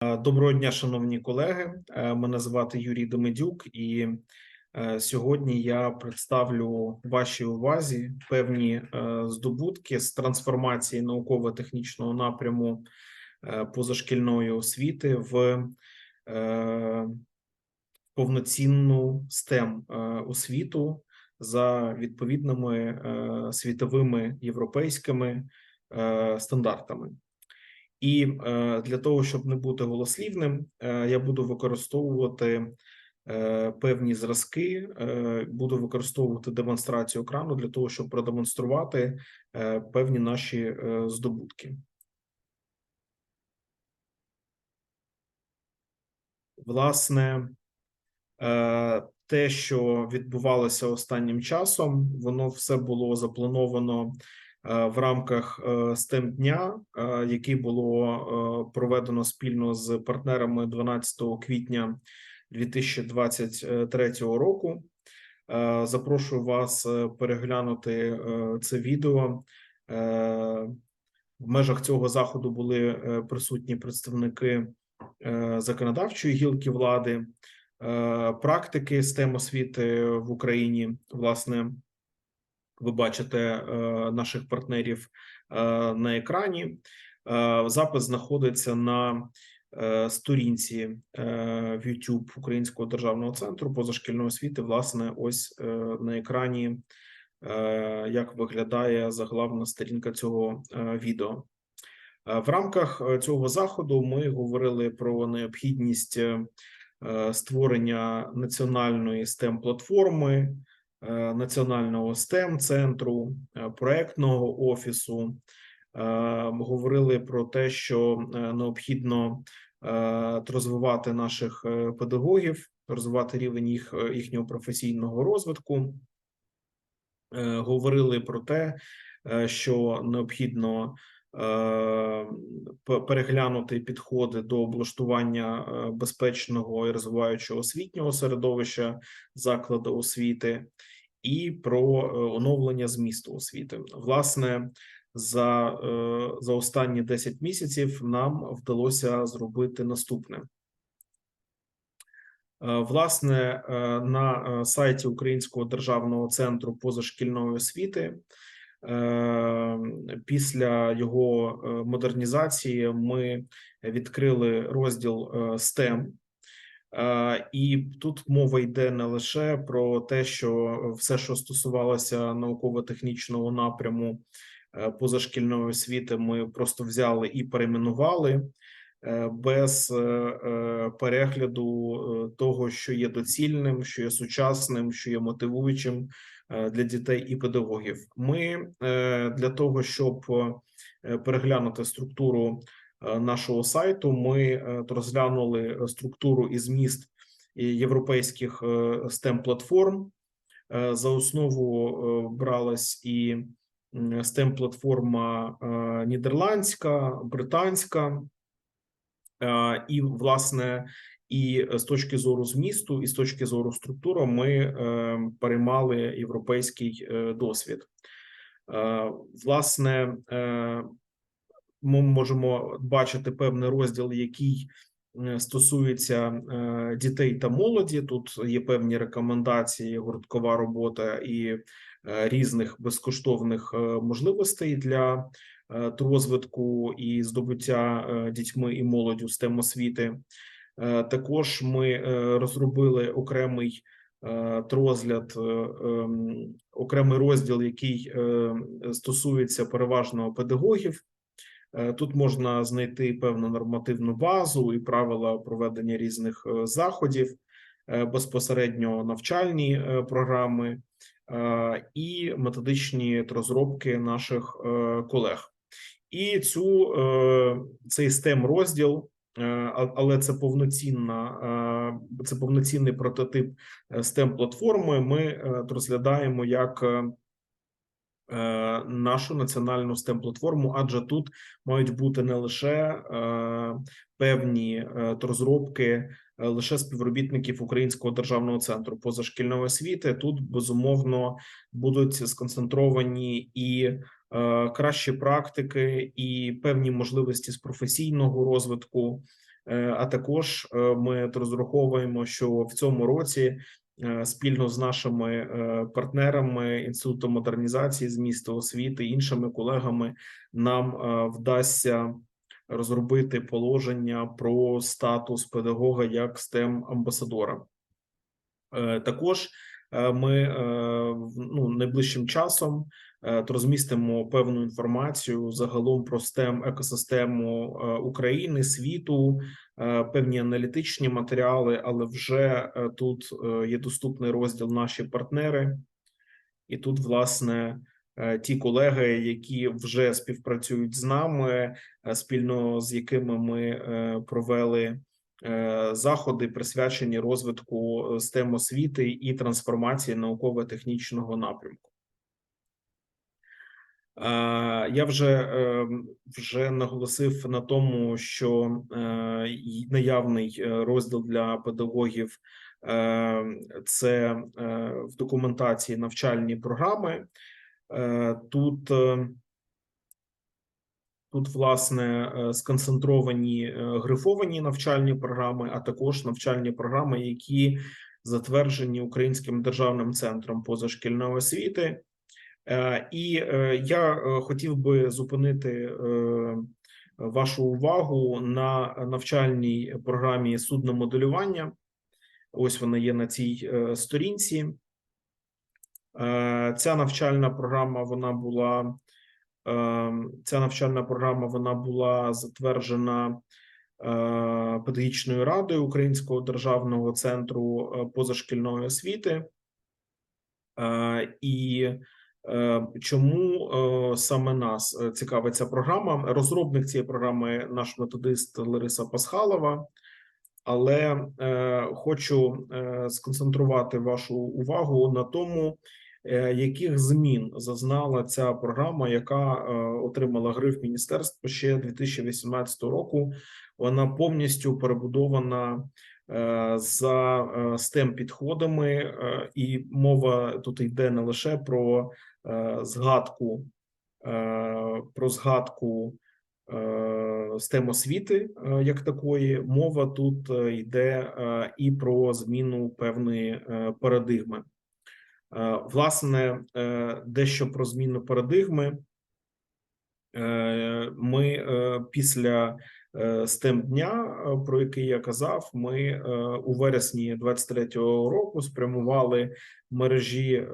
Доброго дня, шановні колеги. Е, Мене звати Юрій Демидюк, і е, сьогодні я представлю вашій увазі певні е, здобутки з трансформації науково-технічного напряму позашкільної освіти в повноцінну STEM освіту за відповідними світовими європейськими стандартами. І е, для того, щоб не бути голослівним, е, я буду використовувати е, певні зразки, буду використовувати демонстрацію екрану для того, щоб продемонструвати певні наші здобутки. Власне, те, що відбувалося останнім часом, воно все було заплановано в рамках е, STEM дня, е, який було е, проведено спільно з партнерами 12 квітня 2023 року. Е, Запрошую вас е, переглянути е, це відео. Е, В межах цього заходу були е, присутні представники е, законодавчої гілки влади, е, практики STEM освіти в Україні. Власне, ви бачите е, наших партнерів е, на екрані. Е, Запис знаходиться на сторінці в YouTube Українського державного центру позашкільної освіти. Власне, ось на екрані, як виглядає заглавна сторінка цього відео. В рамках цього заходу ми говорили про необхідність створення національної stem платформи національного stem центру е, проектного офісу. Е, Говорили про те, що е, необхідно е, розвивати наших е, педагогів, розвивати рівень їх е, їхнього професійного розвитку. Е, Говорили про те, е, що необхідно е, переглянути підходи до облаштування е, безпечного і розвиваючого освітнього середовища закладу освіти, і про е, оновлення змісту освіти. Власне, за, е, за останні 10 місяців нам вдалося зробити наступне. Е, Власне, е, на е, сайті Українського державного центру позашкільної освіти е, після його е, модернізації ми відкрили розділ е, STEM. Е, І тут мова йде не лише про те, що все, що стосувалося науково-технічного напряму е, позашкільної освіти, ми просто взяли і перейменували е, без е, е, перегляду е, того, що є доцільним, що є сучасним, що є мотивуючим е, для дітей і педагогів. Ми е, для того, щоб е, переглянути структуру е, нашого сайту, ми е, розглянули структуру і зміст європейських stem платформ. Е, За основу е, бралась і stem платформа е, нідерландська, британська, Е, і власне. І з точки зору змісту, і з точки зору структури, ми е, переймали європейський е, досвід. Е, власне, е, ми можемо бачити певний розділ, який е, стосується е, дітей та молоді. Тут є певні рекомендації, гурткова робота і е, різних безкоштовних е, можливостей для е, розвитку і здобуття е, дітьми і молоддю STEM освіти. Е, Також ми е, розробили окремий е, розгляд, е, ем, окремий розділ, який е, стосується переважно педагогів. Е, Тут можна знайти певну нормативну базу і правила проведення різних е, заходів, е, безпосередньо навчальні е, програми е, і методичні розробки наших е, колег. І цю е, цей STEM розділ, е, але це повноцінна, е, це повноцінний прототип STEM платформи. Ми е, розглядаємо як е, е, нашу національну STEM платформу, адже тут мають бути не лише е, певні е, розробки е, лише співробітників Українського державного центру позашкільної освіти. Тут безумовно будуть сконцентровані і е, кращі практики, і певні можливості з професійного розвитку Е, А також е, ми розраховуємо, що в цьому році е, спільно з нашими е, партнерами інститутом модернізації з міста освіти іншими колегами нам е, вдасться розробити положення про статус педагога як stem амбасадора. Е, Також е, ми е, ну, найближчим часом розмістимо певну інформацію загалом про STEM екосистему України, світу, певні аналітичні матеріали, але вже тут є доступний розділ наші партнери, і тут, власне, ті колеги, які вже співпрацюють з нами, е, спільно з якими ми е, провели е, заходи, присвячені розвитку е, STEM освіти і трансформації науково-технічного напрямку. Е, Я вже е, вже наголосив на тому, що е, наявний е, розділ для педагогів е, це е, в документації навчальні програми. Е, Тут е, Тут, власне, е, сконцентровані грифовані навчальні програми, а також навчальні програми, які затверджені Українським державним центром позашкільної освіти. І я хотів би зупинити вашу увагу на навчальній програмі судномоделювання. Ось вона є на цій сторінці. Е, Ця навчальна програма вона була е, ця навчальна програма вона була затверджена е, педагогічною радою Українського державного центру позашкільної освіти. І чому саме нас цікавить ця програма? Розробник цієї програми наш методист Лариса Пасхалова. Але хочу сконцентрувати вашу увагу на тому, яких змін зазнала ця програма, яка е, отримала гриф міністерства ще 2018 року. Вона повністю перебудована е, за stem підходами, е, і мова тут йде не лише про е, згадку, е, про згадку STEM освіти е, як такої, мова тут е, йде е, і про зміну певної е, парадигми. Е, Власне, е, дещо про зміну парадигми. Е, Ми після STEM дня, про який я казав, ми у вересні 23-го року спрямували мережі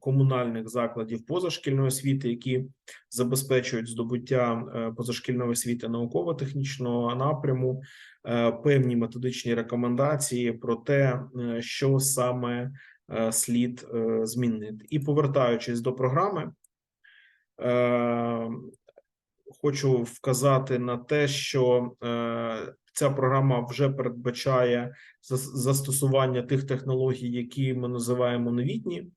комунальних закладів позашкільної освіти, які забезпечують здобуття позашкільної освіти науково-технічного напряму, певні методичні рекомендації про те, що саме слід е, змінити. І повертаючись до програми, е, хочу вказати на те, що е, ця програма вже передбачає зас- застосування тих технологій, які ми називаємо новітні.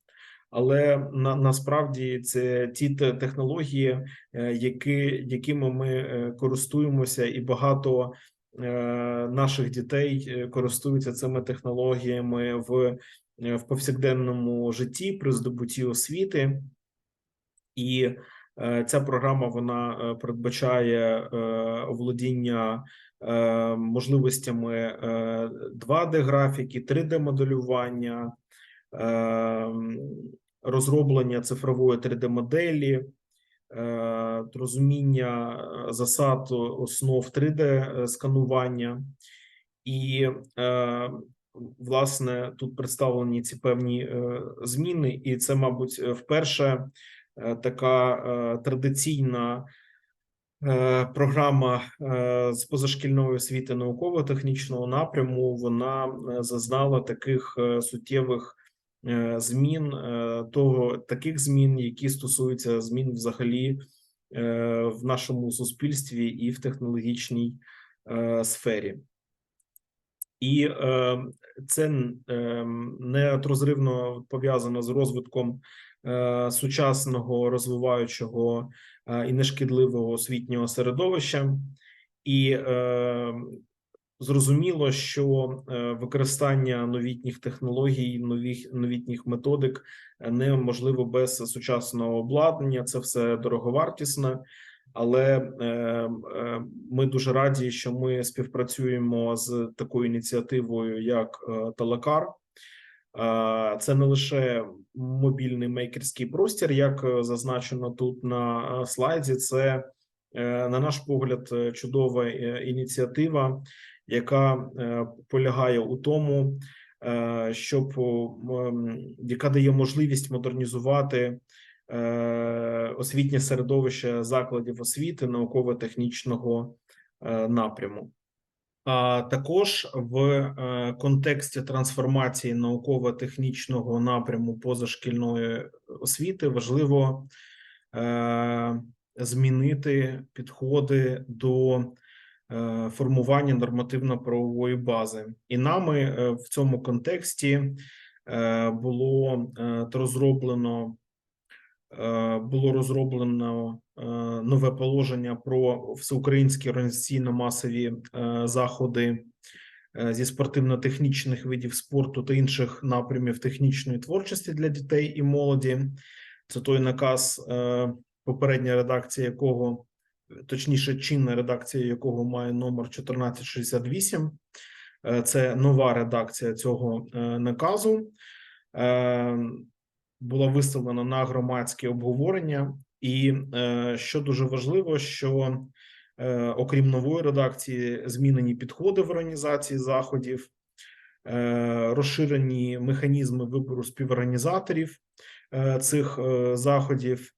Але на насправді це ті технології, е, які, якими ми е, користуємося, і багато е, наших дітей е, користуються цими технологіями в, е, в повсякденному житті при здобутті освіти. І е, ця програма вона е, передбачає е, володіння е, можливостями е, 2D графіки, 3D моделювання, е, розроблення цифрової 3D моделі, е, розуміння е, засад основ 3D сканування, і е, власне тут представлені ці певні е, зміни, і це, мабуть, вперше е, така е, традиційна. Е, Програма е, з позашкільної освіти науково-технічного напряму вона е, зазнала таких е, суттєвих е, змін, е, того таких змін, які стосуються змін взагалі е, в нашому суспільстві і в технологічній е, сфері. І е, це е, неотрозривно пов'язано з розвитком е, сучасного розвиваючого е, і нешкідливого освітнього середовища, і е, зрозуміло, що використання новітніх технологій, нових новітніх методик неможливо без сучасного обладнання. Це все дороговартісне. Але е, е, ми дуже раді, що ми співпрацюємо з такою ініціативою, як Телекар. Це не лише мобільний мейкерський простір, як е, зазначено тут на слайді. Це, на наш погляд, чудова ініціатива, яка полягає у тому, щоб яка дає можливість модернізувати освітнє середовище закладів освіти науково-технічного е, напряму. А також в е, контексті трансформації науково-технічного напряму позашкільної освіти важливо е, змінити підходи до е, формування нормативно-правової бази, і нами е, в цьому контексті е, було е, розроблено е, було розроблено е, нове положення про всеукраїнські організаційно-масові е, заходи е, зі спортивно-технічних видів спорту та інших напрямів технічної творчості для дітей і молоді. Це той наказ, е, попередня редакція якого, точніше, чинна редакція якого має номер 1468. Е, Це нова редакція цього е, наказу. Була виставлена на громадське обговорення, і е, що дуже важливо, що е, окрім нової редакції, змінені підходи в організації заходів, е, розширені механізми вибору співорганізаторів цих заходів.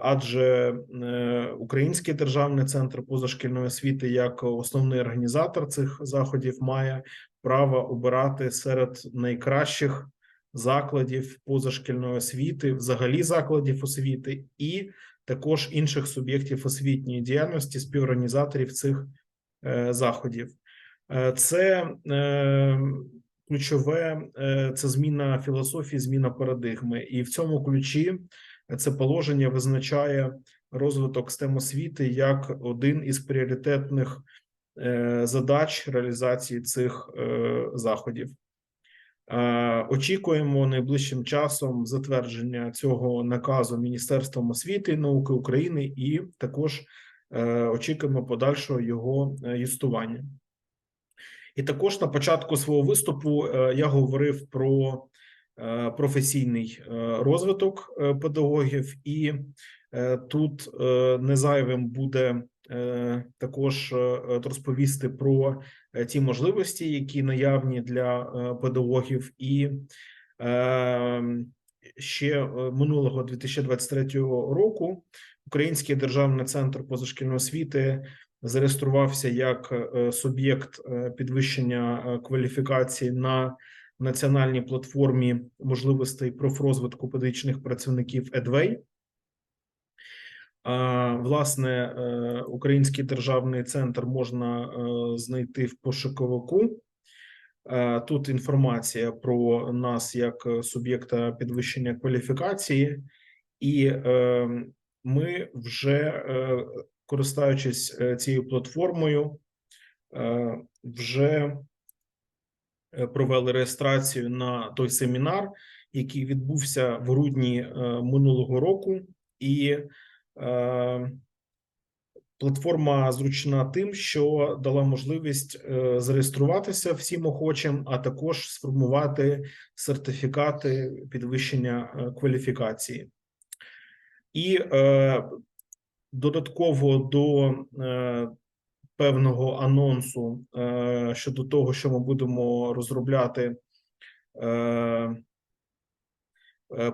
Адже Український державний центр позашкільної освіти, як основний організатор цих заходів, має право обирати серед найкращих закладів позашкільної освіти, взагалі закладів освіти, і також інших суб'єктів освітньої діяльності, співорганізаторів цих е, заходів. Е, Це е, ключове, це зміна філософії, зміна парадигми, і в цьому ключі це положення визначає розвиток STEM освіти як один із пріоритетних задач реалізації цих заходів. Е, Очікуємо найближчим часом затвердження цього наказу Міністерством освіти і науки України, і також е, очікуємо подальшого його е, юстування. І також на початку свого виступу я говорив про професійний розвиток педагогів, і тут не зайвим буде також е, розповісти про е, ті можливості, які наявні для е, педагогів, і е, ще е, минулого 2023 року Український державний центр позашкільної освіти зареєструвався як е, суб'єкт е, підвищення е, кваліфікації на національній платформі можливостей профрозвитку педагогічних працівників EdWay. Власне, е, Український державний центр можна е, знайти в пошуковику. Е, Тут інформація про нас як суб'єкта підвищення кваліфікації, і ми вже користуючись цією платформою, вже провели реєстрацію на той семінар, який відбувся в грудні минулого року, і платформа зручна тим, що дала можливість е, зареєструватися всім охочим, а також сформувати сертифікати підвищення е, кваліфікації. І е, додатково до е, певного анонсу е, щодо того, що ми будемо розробляти е,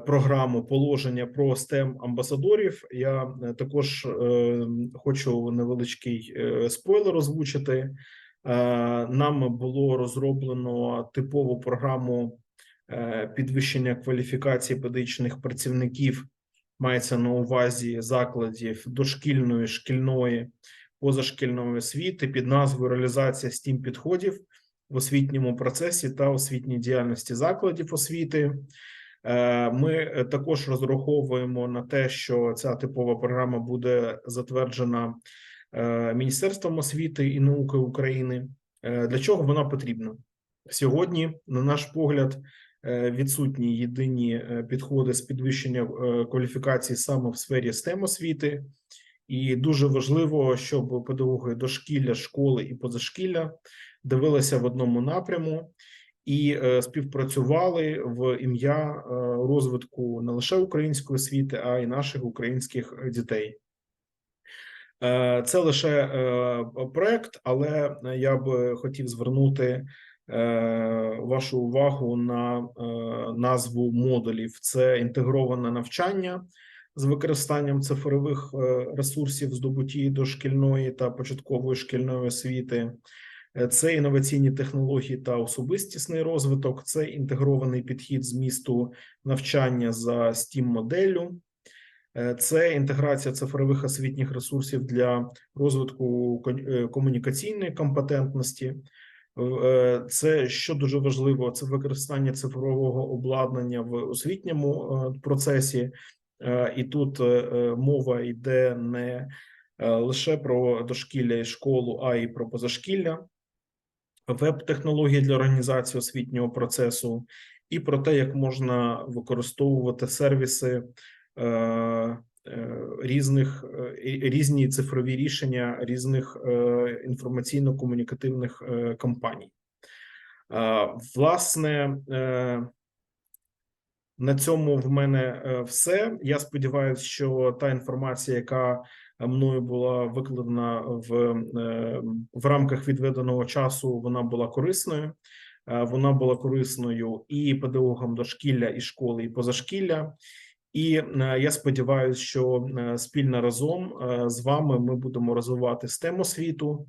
програму положення про STEM амбасадорів. Я е, також е, хочу невеличкий е, спойлер озвучити. Е, Нам було розроблено типову програму е, підвищення кваліфікації педагогічних працівників мається на увазі закладів дошкільної, шкільної, позашкільної освіти під назвою реалізація стім підходів в освітньому процесі та освітній діяльності закладів освіти. Е, Ми також розраховуємо на те, що ця типова програма буде затверджена е, Міністерством освіти і науки України. Е, Для чого вона потрібна сьогодні? На наш погляд, е, відсутні єдині е, підходи з підвищення е, кваліфікації саме в сфері STEM освіти, І дуже важливо, щоб педагоги дошкілля, школи і позашкілля дивилися в одному напряму і е, співпрацювали в ім'я е, розвитку не лише української освіти, а й наших українських дітей. Е, Це лише проект, але я б хотів звернути вашу увагу на назву модулів: це інтегроване навчання з використанням цифрових ресурсів здобуті дошкільної та початкової шкільної освіти. Е, Це інноваційні технології та особистісний розвиток, це інтегрований підхід змісту навчання за steam моделлю Е, це інтеграція цифрових освітніх ресурсів для розвитку е, комунікаційної компетентності. Це що дуже важливо, це використання цифрового обладнання в освітньому процесі. І тут мова йде не лише про дошкілля і школу, а й про позашкілля, веб-технології для організації освітнього процесу, і про те, як можна використовувати сервіси е, е, різних е, різні цифрові рішення різних інформаційно-комунікативних компаній. Власне, на цьому в мене все. Я сподіваюся, що та інформація, яка мною була викладена в, е, в рамках відведеного часу, вона була корисною. Е, Вона була корисною і педагогам дошкілля, і школи, і позашкілля. І е, я сподіваюся, що спільно разом з вами ми будемо розвивати STEM освіту.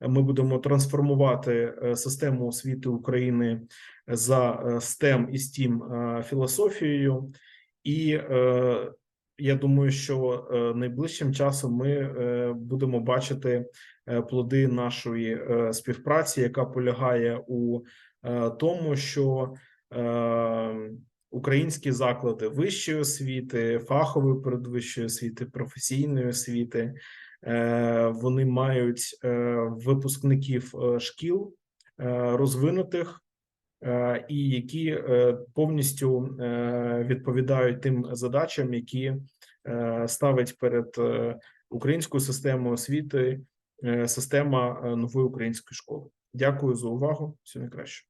Ми будемо трансформувати систему освіти України за STEM і STEAM філософією. І я думаю, що е, найближчим часом ми е, будемо бачити е, плоди нашої співпраці, яка полягає у тому, що українські заклади вищої освіти, фахової передвищої освіти, професійної освіти, вони мають випускників шкіл розвинутих і які е, повністю е, відповідають тим задачам, які е, ставить перед е, українською системою освіти е, система е, нової української школи. Дякую за увагу. Всього найкраще.